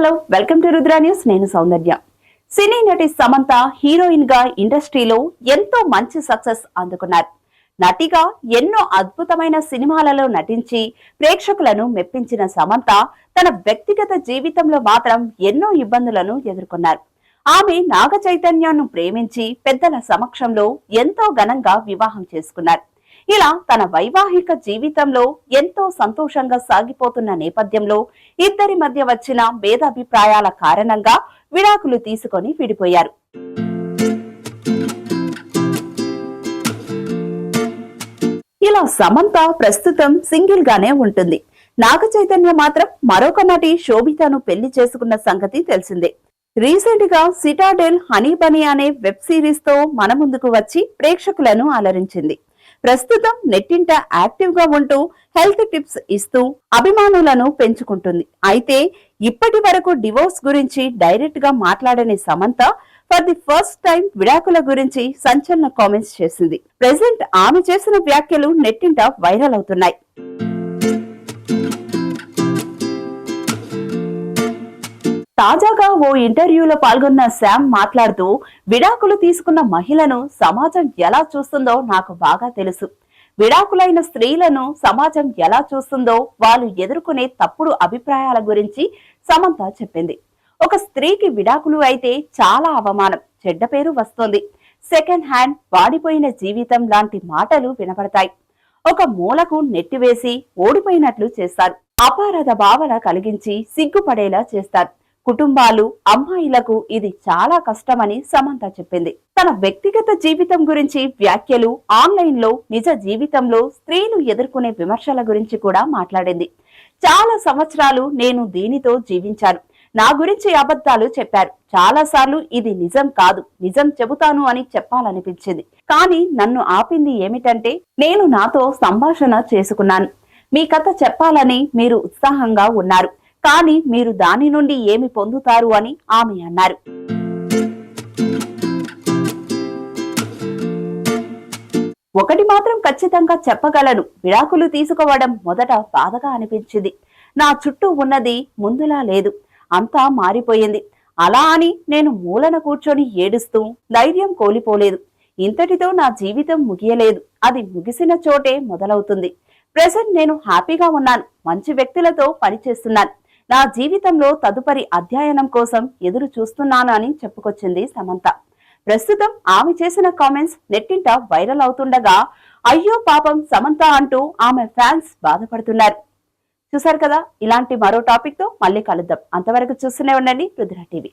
Hello welcome to Rudra news. నేను సౌందర్య. సినీ నటి సమంత హీరోయిన్గా ఇండస్ట్రీలో ఎంతో మంచి సక్సెస్ అందుకున్నారు. నటిగా ఎన్నో అద్భుతమైన సినిమాలలో నటించి ప్రేక్షకులను మెప్పించిన సమంత తన వ్యక్తిగత జీవితంలో మాత్రం ఎన్నో ఇబ్బందులను ఎదుర్కొన్నారు. ఆమె నాగ చైతన్యాన్ని ప్రేమించి పెద్దల సమక్షంలో ఎంతో ఘనంగా వివాహం చేసుకున్నారు. ఇలా తన వైవాహిక జీవితంలో ఎంతో సంతోషంగా సాగిపోతున్న నేపథ్యంలో ఇద్దరి మధ్య వచ్చిన భేదాభిప్రాయాల కారణంగా విడాకులు తీసుకొని విడిపోయారు. ఇలా సమంత ప్రస్తుతం సింగిల్ గానే ఉంటుంది. నాగ చైతన్య మాత్రం మరొక నటి శోభితను పెళ్ళి చేసుకున్న సంగతి తెలిసిందే. రీసెంట్గా సిటాడెల్ హనీ బనీ అనే వెబ్ సిరీస్తో మన ముందుకు వచ్చి ప్రేక్షకులను అలరించింది. ప్రస్తుతం నెట్టింట యాక్టివ్గా ఉంటూ హెల్త్ టిప్స్ ఇస్తూ అభిమానులను పెంచుకుంటుంది. అయితే ఇప్పటి వరకు డివోర్స్ గురించి డైరెక్ట్గా మాట్లాడని Samantha for the first time విడాకుల గురించి సంచలన కామెంట్స్ చేసింది. ప్రెసెంట్ ఆమె చేసిన వ్యాఖ్యలు నెట్టింట వైరల్ అవుతున్నాయి. తాజాగా ఓ ఇంటర్వ్యూలో పాల్గొన్న శామ్ మాట్లాడుతూ విడాకులు తీసుకున్న మహిళను సమాజం ఎలా చూస్తుందో నాకు బాగా తెలుసు. విడాకులైన స్త్రీలను సమాజం ఎలా చూస్తుందో వాళ్ళు ఎదుర్కొనే తప్పుడు అభిప్రాయాల గురించి సమంత చెప్పింది. ఒక స్త్రీకి విడాకులు అయితే చాలా అవమానం చెడ్డ పేరు వస్తుంది. సెకండ్ హ్యాండ్ వాడిపోయిన జీవితం లాంటి మాటలు వినపడతాయి. ఒక మూలకు నెట్టివేసి ఓడిపోయినట్లు చేస్తారు. అపారద భావన కలిగించి సిగ్గుపడేలా చేస్తారు. కుటుంబాలు అమ్మాయిలకు ఇది చాలా కష్టమని సమంత చెప్పింది. తన వ్యక్తిగత జీవితం గురించి వ్యాఖ్యలు ఆన్లైన్లో నిజ జీవితంలో స్త్రీలు ఎదుర్కొనే విమర్శల గురించి కూడా మాట్లాడింది. చాలా సంవత్సరాలు నేను దీనితో జీవించాను. నా గురించి అబద్ధాలు చెప్పారు. చాలా సార్లు ఇది నిజం కాదు నిజం చెబుతాను అని చెప్పాలనిపించింది. కానీ నన్ను ఆపింది ఏమిటంటే నేను నాతో సంభాషణ చేసుకున్నాను. మీ కథ చెప్పాలని మీరు ఉత్సాహంగా ఉన్నారు. కానీ మీరు దాని నుండి ఏమి పొందుతారు అని ఆమె అన్నారు. ఒకటి మాత్రం ఖచ్చితంగా చెప్పగలను. విడాకులు తీసుకోవడం మొదట బాధగా అనిపించింది. నా చుట్టూ ఉన్నది ముందులా లేదు. అంతా మారిపోయింది. అలా అని నేను మూలన కూర్చొని ఏడుస్తూ ధైర్యం కోల్పోలేదు. ఇంతటితో నా జీవితం ముగియలేదు. అది ముగిసిన చోటే మొదలవుతుంది. ప్రెసెంట్ నేను హ్యాపీగా ఉన్నాను. మంచి వ్యక్తులతో పనిచేస్తున్నాను. నా జీవితంలో తదుపరి అధ్యయనం కోసం ఎదురు చూస్తున్నాను అని చెప్పుకొచ్చింది సమంత. ప్రస్తుతం ఆమె చేసిన కామెంట్స్ నెట్టింట వైరల్ అవుతుండగా అయ్యో పాపం సమంత అంటూ ఆమె ఫ్యాన్స్ బాధపడుతున్నారు. చూసారు కదా ఇలాంటి మరో టాపిక్తో మళ్ళీ కలుద్దాం. అంతవరకు చూస్తూనే ఉండండి రుద్ర టీవీ.